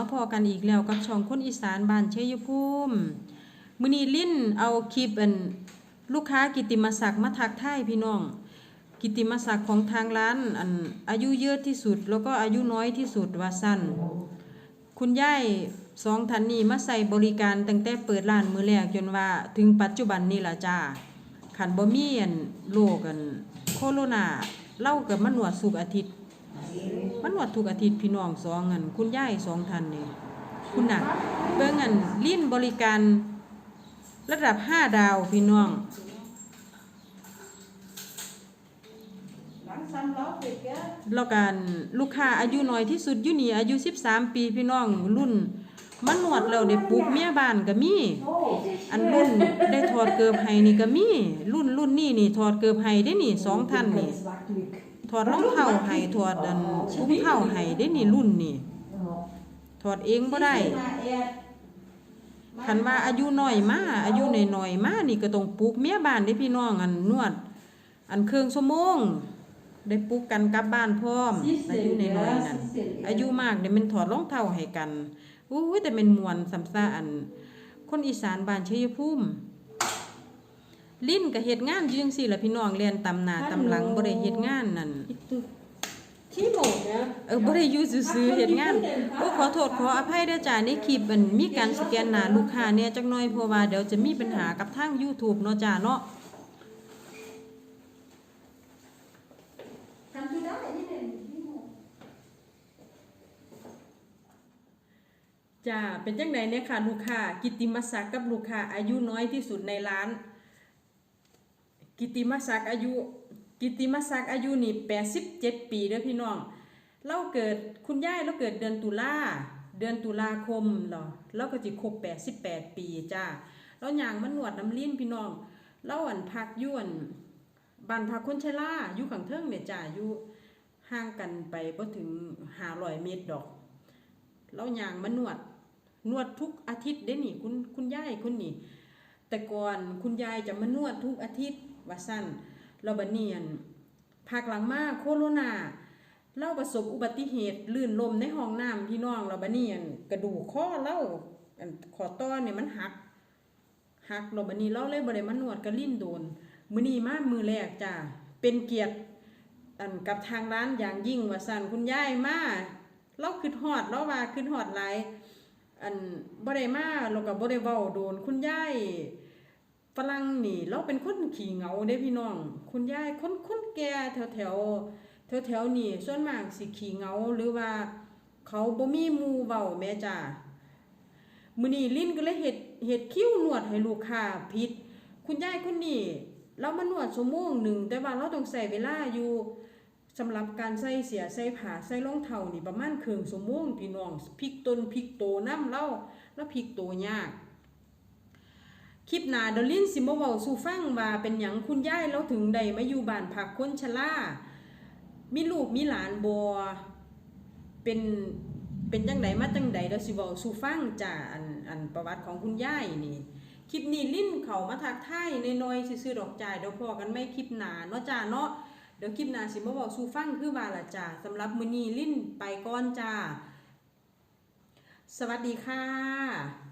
มาพอกันอีกแล้วกับช่องคนอีสานบ้านเชยภูมิมือนีลิ้นเอาคลิปอันลูกค้ากิติมศักดิ์มาทักทายพี่น้อง กิติมศักดิ์ของทางร้านอันอายุเยอะที่สุด แล้วก็อายุน้อยที่สุดว่าสั้นคุณยายสองท่านนี้มาใส่บริการตั้งแต่เปิดร้านมือแรกจนว่าถึงปัจจุบันนี้ล่ะจ้าขันบ่มีอันโรคอันโคโรนาเล่ากับมันหนวดสุกอาทิตย์ มันหนวดทุกอาทิตย์พี่น้องสองอันคุณย่ายสองท่านนี่คุณน่ะเบิ่งอันลิ้นบริการระดับห้าดาวพี่น้องแล้วกันลูกค้าอายุน้อยที่สุดยู่นี่อายุ 13 ปีพี่น้องรุ่นมันหนวดแล้วได้ปลุกเมียบ้านก็มี อันรุ่นได้ถอดเกิบให้นี่ก็มี รุ่นรุ่นนี่นี่ถอดเกิบให้ได้นี่สองท่านนี่ ถอดรองเท้าให้ถอดอันถุงเท้าให้ได้นี่รุ่นนี่ถอดเองบ่ได้คันว่าอายุน้อยมาอายุน้อยๆมานี่ก็ต้องปลุกเมียบ้านได้พี่น้องอันนวด อันเครื่องชั่วโมงได้ปลุกกันกลับบ้านพร้อม อายุน้อยๆนั่นอายุมากเดี๋ยวมันถอดรองเท้าให้กันอู้แต่เป็นมวนสำซาอัน คนอีสานบ้านชัยภูมิ ลิ้นก็เฮ็ดงานอยู่จังซี่ล่ะพี่น้องเรียนตำหน้าตำหลังบ่ได้เฮ็ดงานนั่นที่หมดนะเออบ่ได้อยู่ซื่อๆเฮ็ดงานโอ้ขอโทษขออภัยเด้อจ้าในคลิปมันมีการสแกนหน้าลูกค้าเนี่ยจักหน่อยเพราะว่าเดี๋ยวจะมีปัญหากับทาง YouTube เนาะจ้าเนาะทำที่ได้นี่เป็นที่หมดจ้าเป็นจังไดเนี่ยค่ะ ลูกค้ากิตติมศักดิ์กับลูกค้าอายุน้อยที่สุดในร้าน กิติมศักดิ์อายุ กิติมศักดิ์อายุนี่87ปีเด้อพี่น้องเราเกิดคุณยายเราเกิดเดือนตุลาเดือนตุลาคมเหรอเราก็สิครบ88ปีจ้าเราย่างมันหนวดน้ำลิ้นพี่น้องเราอันพักยวนบ้านพักคนชราอยู่ข้างเทิงเนี่ยจ้าอยู่ห่างกันไปบ่ถึง500เมตรดอกเราย่างมานนวดนวดทุกอาทิตย์เด้นี่คุณคุณยายคนนี้แต่ก่อนคุณยายจะมานวดทุกอาทิตย์ ว่าสั้นเราบัดเนียนภาคหลังมาโคโรนาเราประสบอุบัติเหตุลื่นลมในห้องน้ำพี่น้องเราบัดเนียนกระดูกข้อเราขอต้อนเนี่ยมันหักหักเราบัดนี้เราเลยบ่ได้มานวดกระลิ้นโดนมือนี้มามือแรกจ้าเป็นเกียรติอันกับทางร้านอย่างยิ่งว่าสั่นคุณยายมาเราขึ้นฮอดเราว่าขึ้นฮอดหลายอันบ่ได้มาเราก็บ่ได้เว้าโดนคุณยาย รั่งนี่ เราเป็นคนขี้เหงาเด้พี่น้อง คุณยายคนคนแก่แถวแถวแถวแถวนี่ส่วนมากสิขี้เหงาหรือว่า เขาบ่มีมู่เว้าแม่จ้ามือนี้ลิ้นก็เลยเฮ็ดเฮ็ดคิ้วนวดให้ลูกค้าผิดคุณยายคนนี้เรามานวดชั่วโมงหนึ่งแต่ว่าเราต้องใช้เวลาอยู่สำหรับการใส่เสียใส่ผ้าใส่รองเท้านี่ประมาณครึ่งชั่วโมงพี่น้องพลิกต้นพลิกโตน้ำเราแล้วพิกโตยาก คลิปหนาเดยวลินสิมเว้าสู่ฟังว่าเป็นหยังคุณยายเราถึงได้มาอยู่บ้านพักคนชรามีลูกมีหลานบ่เป็นเป็นจังไดมาจังไดเดี๋ยวสิเว้าสู่ฟังจ้าอันอันประวัติของคุณยายนี่คลิปนี้ลิ้นเขามาทักทายน้อยๆซื่อๆดอกจ่ายเดี๋ยวพอกันไม่คลิปหนาเนาะจ้าเนาะเดี๋ยวคลิปหนาสิมาเว้าสู่ฟังคือว่าละจ้าสำหรับมือนี้ลิ้นไปก่อนจ้าสวัสดีค่ะ